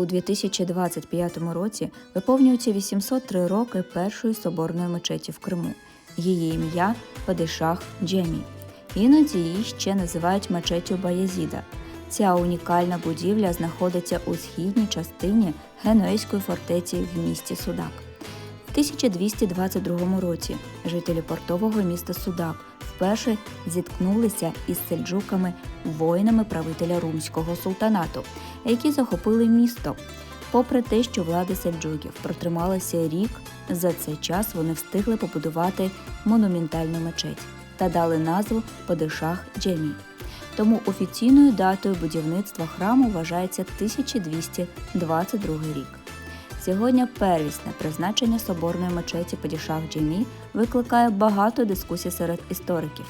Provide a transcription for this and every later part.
У 2025 році виповнюється 803 роки першої соборної мечеті в Криму. Її ім'я Падишах Джемі. Іноді її ще називають мечетю Баязіда. Ця унікальна будівля знаходиться у східній частині Генуейської фортеці в місті Судак. В 1222 році жителі портового міста Судак вперше зіткнулися із сельджуками, воїнами правителя Румського султанату, які захопили місто. Попри те, що влади сельджуків протрималася рік, за цей час вони встигли побудувати монументальну мечеть та дали назву Падишах Джемі. Тому офіційною датою будівництва храму вважається 1222 рік. Сьогодні первісне призначення соборної мечеті Падішах Джемі викликає багато дискусій серед істориків,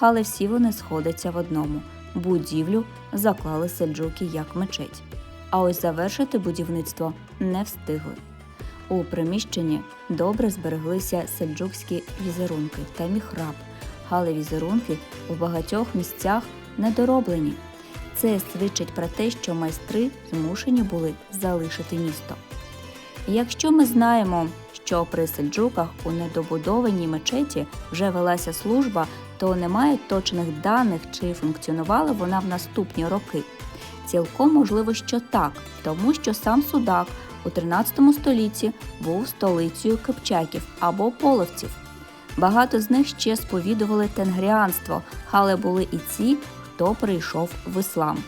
але всі вони сходяться в одному: будівлю заклали сельджуки як мечеть. А ось завершити будівництво не встигли. У приміщенні добре збереглися сельджукські візерунки та міхраб, але візерунки у багатьох місцях недороблені. Це свідчить про те, що майстри змушені були залишити місто. Якщо ми знаємо, що при сельджуках у недобудованій мечеті вже велася служба, то немає точних даних, чи функціонувала вона в наступні роки. Цілком можливо, що так, тому що сам Судак у 13 столітті був столицею кипчаків або половців. Багато з них ще сповідували тенгріанство, але були і ці, хто прийшов в іслам.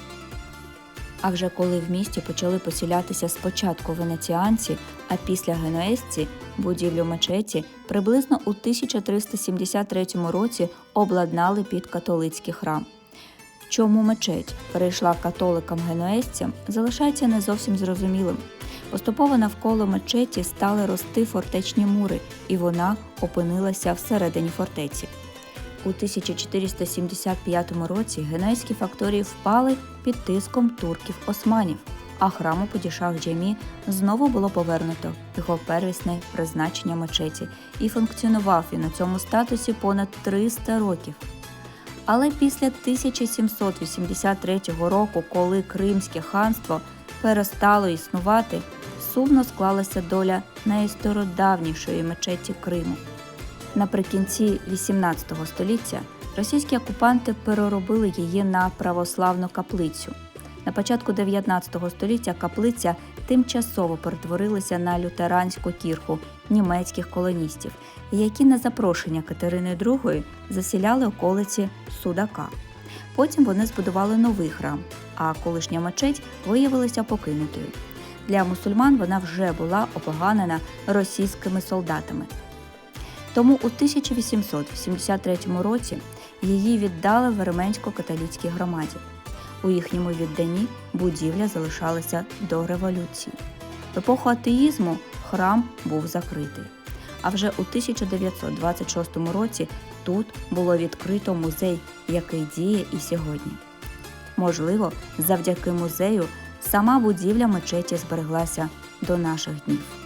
А вже коли в місті почали поселятися спочатку венеціанці, а після генуезці, будівлю мечеті приблизно у 1373 році обладнали під католицький храм. Чому мечеть перейшла католикам генуезцям, залишається не зовсім зрозумілим. Поступово навколо мечеті стали рости фортечні мури, і вона опинилася всередині фортеці. У 1475 році генуезькі факторії впали під тиском турків-османів, а храму Подішах Джемі знову було повернуто його первісне призначення мечеті, і функціонував він у цьому статусі понад 300 років. Але після 1783 року, коли Кримське ханство перестало існувати, сумно склалася доля найстародавнішої мечеті Криму. Наприкінці XVIII століття російські окупанти переробили її на православну каплицю. На початку 19 століття каплиця тимчасово перетворилася на лютеранську кірху німецьких колоністів, які на запрошення Катерини II засіляли околиці Судака. Потім вони збудували новий храм, а колишня мечеть виявилася покинутою. Для мусульман вона вже була опоганена російськими солдатами. Тому у 1883 році її віддали Верменсько-католицькій громаді. У їхньому відданні будівля залишалася до революції. В епоху атеїзму храм був закритий. А вже у 1926 році тут було відкрито музей, який діє і сьогодні. Можливо, завдяки музею сама будівля мечеті збереглася до наших днів.